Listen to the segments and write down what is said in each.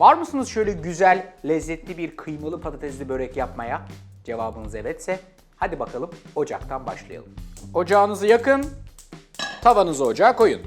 Var mısınız şöyle güzel, lezzetli bir kıymalı patatesli börek yapmaya? Cevabınız evetse hadi bakalım ocaktan başlayalım. Ocağınızı yakın, tavanızı ocağa koyun.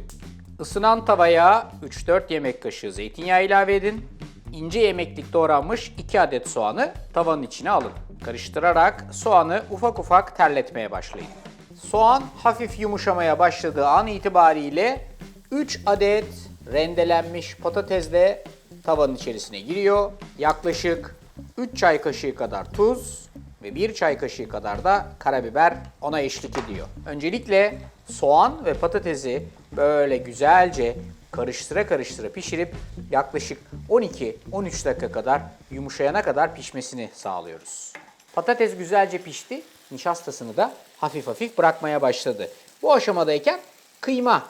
Isınan tavaya 3-4 yemek kaşığı zeytinyağı ilave edin. İnce yemeklik doğranmış 2 adet soğanı tavanın içine alın. Karıştırarak soğanı ufak ufak terletmeye başlayın. Soğan hafif yumuşamaya başladığı an itibariyle 3 adet rendelenmiş patates de tavanın içerisine giriyor. Yaklaşık 3 çay kaşığı kadar tuz ve 1 çay kaşığı kadar da karabiber ona eşlik ediyor. Öncelikle soğan ve patatesi böyle güzelce karıştıra karıştıra pişirip yaklaşık 12-13 dakika kadar yumuşayana kadar pişmesini sağlıyoruz. Patates güzelce pişti. Nişastasını da hafif hafif bırakmaya başladı. Bu aşamadayken kıyma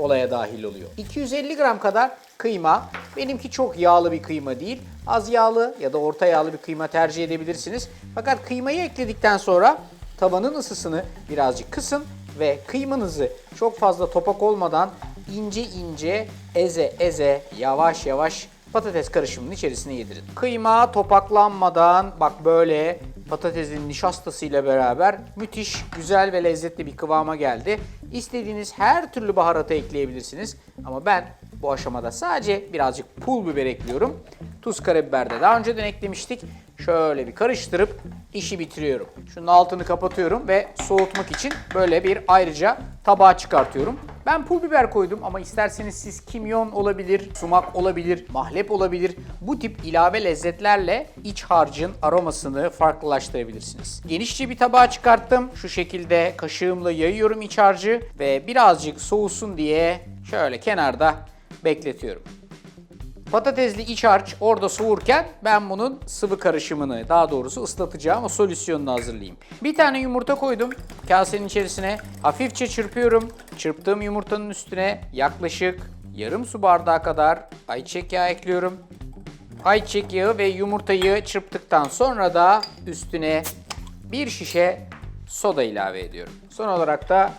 olaya dahil oluyor. 250 gram kadar kıyma. Benimki çok yağlı bir kıyma değil. Az yağlı ya da orta yağlı bir kıyma tercih edebilirsiniz. Fakat kıymayı ekledikten sonra tavanın ısısını birazcık kısın ve kıymanızı çok fazla topak olmadan ince ince eze eze yavaş yavaş patates karışımının içerisine yedirin. Kıyma topaklanmadan bak böyle patatesin nişastasıyla beraber müthiş güzel ve lezzetli bir kıvama geldi. İstediğiniz her türlü baharatı ekleyebilirsiniz. Ama ben bu aşamada sadece birazcık pul biber ekliyorum. Tuz karabiber de daha önceden eklemiştik. Şöyle bir karıştırıp işi bitiriyorum. Şunun altını kapatıyorum ve soğutmak için böyle bir ayrıca tabağa çıkartıyorum. Ben pul biber koydum ama isterseniz siz kimyon olabilir, sumak olabilir, mahlep olabilir. Bu tip ilave lezzetlerle iç harcın aromasını farklılaştırabilirsiniz. Genişçe bir tabağa çıkarttım. Şu şekilde kaşığımla yayıyorum iç harcı ve birazcık soğusun diye şöyle kenarda bekletiyorum. Patatesli iç harç orada soğurken ben bunun sıvı karışımını daha doğrusu ıslatacağım o solüsyonunu hazırlayayım. Bir tane yumurta koydum kasenin içerisine hafifçe çırpıyorum. Çırptığım yumurtanın üstüne yaklaşık yarım su bardağı kadar ayçiçek yağı ekliyorum. Ayçiçek yağı ve yumurtayı çırptıktan sonra da üstüne bir şişe soda ilave ediyorum. Son olarak da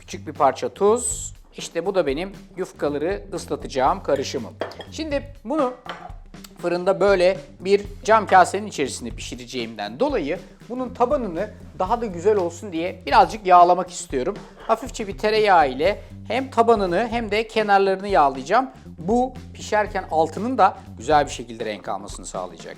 küçük bir parça tuz. İşte bu da benim yufkaları ıslatacağım karışımım. Şimdi bunu fırında böyle bir cam kasenin içerisinde pişireceğimden dolayı bunun tabanını daha da güzel olsun diye birazcık yağlamak istiyorum. Hafifçe bir tereyağı ile hem tabanını hem de kenarlarını yağlayacağım. Bu pişerken altının da güzel bir şekilde renk almasını sağlayacak.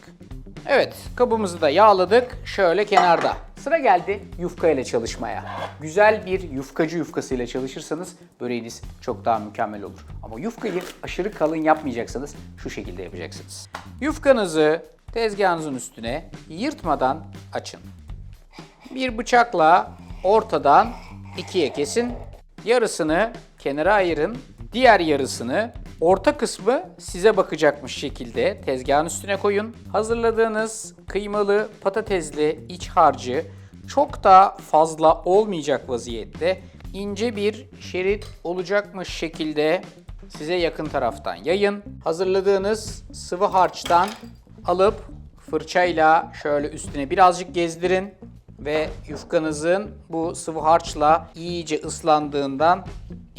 Evet, kabımızı da yağladık. Şöyle kenarda. Sıra geldi yufka ile çalışmaya. Güzel bir yufkacı yufkasıyla çalışırsanız böreğiniz çok daha mükemmel olur. Ama yufkayı aşırı kalın yapmayacaksanız şu şekilde yapacaksınız. Yufkanızı tezgahınızın üstüne yırtmadan açın. Bir bıçakla ortadan ikiye kesin. Yarısını kenara ayırın. Diğer yarısını orta kısmı size bakacakmış şekilde tezgahın üstüne koyun. Hazırladığınız kıymalı patatesli iç harcı çok da fazla olmayacak vaziyette ince bir şerit olacakmış şekilde size yakın taraftan yayın. Hazırladığınız sıvı harçtan alıp fırçayla şöyle üstüne birazcık gezdirin ve yufkanızın bu sıvı harçla iyice ıslandığından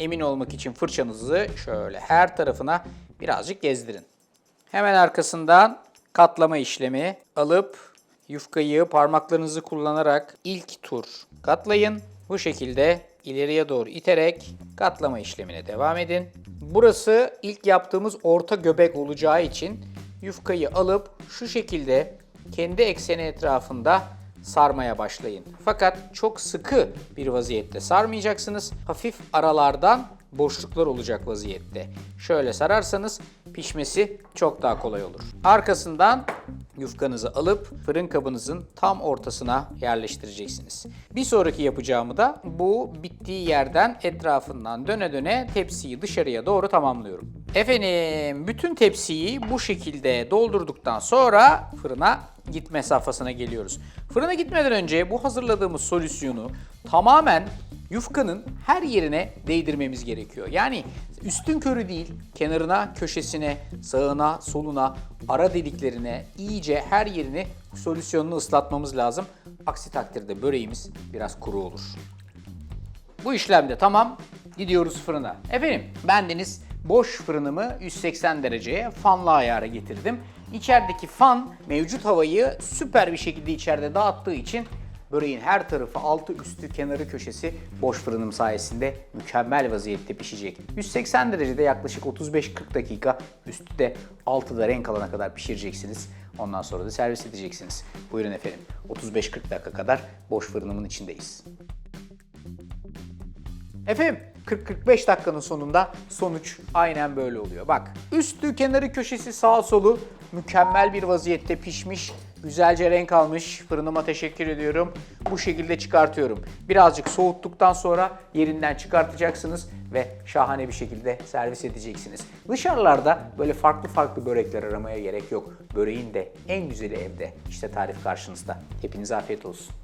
emin olmak için fırçanızı şöyle her tarafına birazcık gezdirin. Hemen arkasından katlama işlemi alıp yufkayı parmaklarınızı kullanarak ilk tur katlayın. Bu şekilde ileriye doğru iterek katlama işlemine devam edin. Burası ilk yaptığımız orta göbek olacağı için yufkayı alıp şu şekilde kendi ekseni etrafında sarmaya başlayın. Fakat çok sıkı bir vaziyette sarmayacaksınız. Hafif aralardan boşluklar olacak vaziyette. Şöyle sararsanız pişmesi çok daha kolay olur. Arkasından yufkanızı alıp fırın kabınızın tam ortasına yerleştireceksiniz. Bir sonraki yapacağımı da bu bittiği yerden etrafından döne döne tepsiyi dışarıya doğru tamamlıyorum. Efendim bütün tepsiyi bu şekilde doldurduktan sonra fırına gitme safhasına geliyoruz. Fırına gitmeden önce bu hazırladığımız solüsyonu tamamen yufkanın her yerine değdirmemiz gerekiyor. Yani üstün körü değil, kenarına, köşesine, sağına, soluna, ara deliklerine iyice her yerini solüsyonunu ıslatmamız lazım. Aksi takdirde böreğimiz biraz kuru olur. Bu işlemde tamam. Gidiyoruz fırına. Efendim bendeniz boş fırınımı 180 dereceye fanlı ayara getirdim. İçerideki fan mevcut havayı süper bir şekilde içeride dağıttığı için böreğin her tarafı altı üstü kenarı köşesi boş fırınım sayesinde mükemmel vaziyette pişecek. 180 derecede yaklaşık 35-40 dakika üstü de altı da renk alana kadar pişireceksiniz. Ondan sonra da servis edeceksiniz. Buyurun efendim 35-40 dakika kadar boş fırınımın içindeyiz. Efendim 40-45 dakikanın sonunda sonuç aynen böyle oluyor. Bak üstü kenarı köşesi sağ solu mükemmel bir vaziyette pişmiş. Güzelce renk almış. Fırınıma teşekkür ediyorum. Bu şekilde çıkartıyorum. Birazcık soğuttuktan sonra yerinden çıkartacaksınız ve şahane bir şekilde servis edeceksiniz. Dışarılarda böyle farklı farklı börekler aramaya gerek yok. Böreğin de en güzeli evde. İşte tarif karşınızda. Hepinize afiyet olsun.